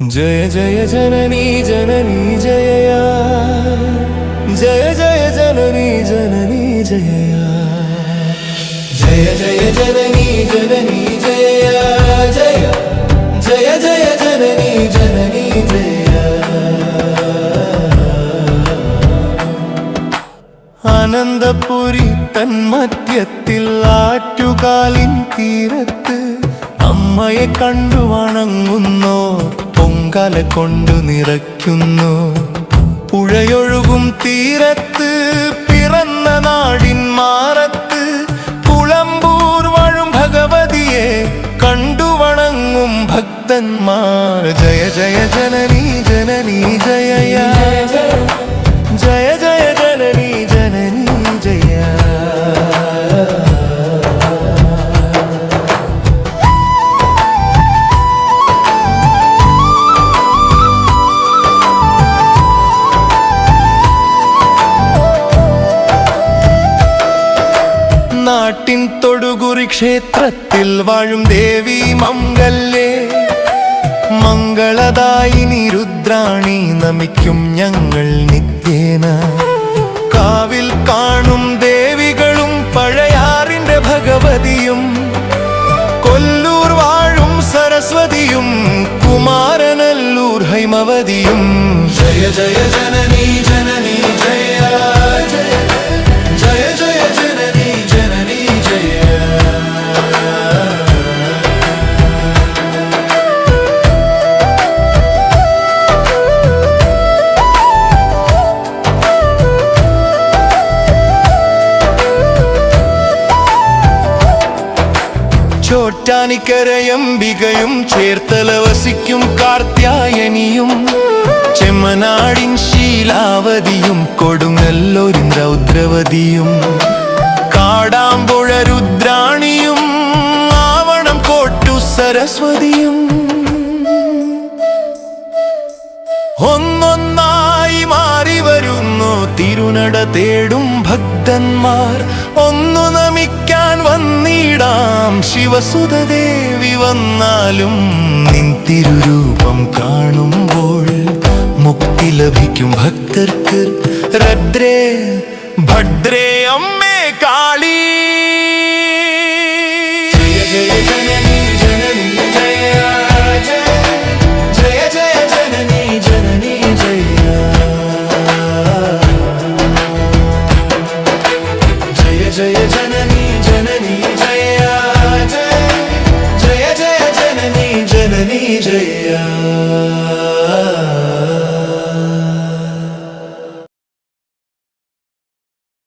ജയ ജയ ജനനി ജനനി ജയയ ജയ ജയ ജനനി ജനനി ജയയ ജയ ജയ ജനനി ജനനി ജയയ ജയ ജയ ജയ ജനനി ജനനി ജയ അനന്തപുരി തന്മധ്യത്തിൽ ആറ്റുകാലിൻ തീരത്ത് അമ്മയെ കണ്ടു വണങ്ങുന്നു പൊങ്കല കൊണ്ടു നിറയ്ക്കുന്നു. പുഴയൊഴുകും തീരത്ത് പിറന്ന നാടിൻ മാറത്ത് കുളമ്പൂർ വഴും ഭഗവതിയെ കണ്ടു വണങ്ങും ഭക്തന്മാർ. ജയ ജയ ജനനീ ജനനീ ജയ തൊടുകുറി ക്ഷേത്രത്തിൽ വാഴും ദേവി മംഗല്ലേ. മംഗളദായിനി രുദ്രാണി നമിക്കും ഞങ്ങൾ നിത്യേന. കാവിൽ കാണും ദേവികളും പഴയാറിന്റെ ഭഗവതിയും. കൊല്ലൂർ വാഴും സരസ്വതിയും കുമാരനല്ലൂർ ഹൈമവതിയും. ജയ ജയ ജനനീ ജനനി ചോറ്റാനിക്കരയംബികയും ചേർത്തല വസിക്കും കാർത്യായനിയും. ചെമ്മനാടിൻ ശീലാവതിയും കൊടുങ്ങല്ലൊരു രൗദ്രവതിയും. കാടാമ്പുഴ രുദ്രാണിയും ആവണം കോട്ടു സരസ്വതിയും. ഒന്നൊന്നായി മാറി വരുന്നു തിരുനട തേടും ഭക്തന്മാർ ഒന്നു നമിക്കാൻ വന്നിടാം. ശിവസുതദേവി വന്നാലും നിൻ തിരുരൂപം കാണുമ്പോൾ മുക്തി ലഭിക്കും ഭക്തർക്ക്. രദ്രേ ഭദ്രേ അമ്മേ കാളി. ജയ ജയ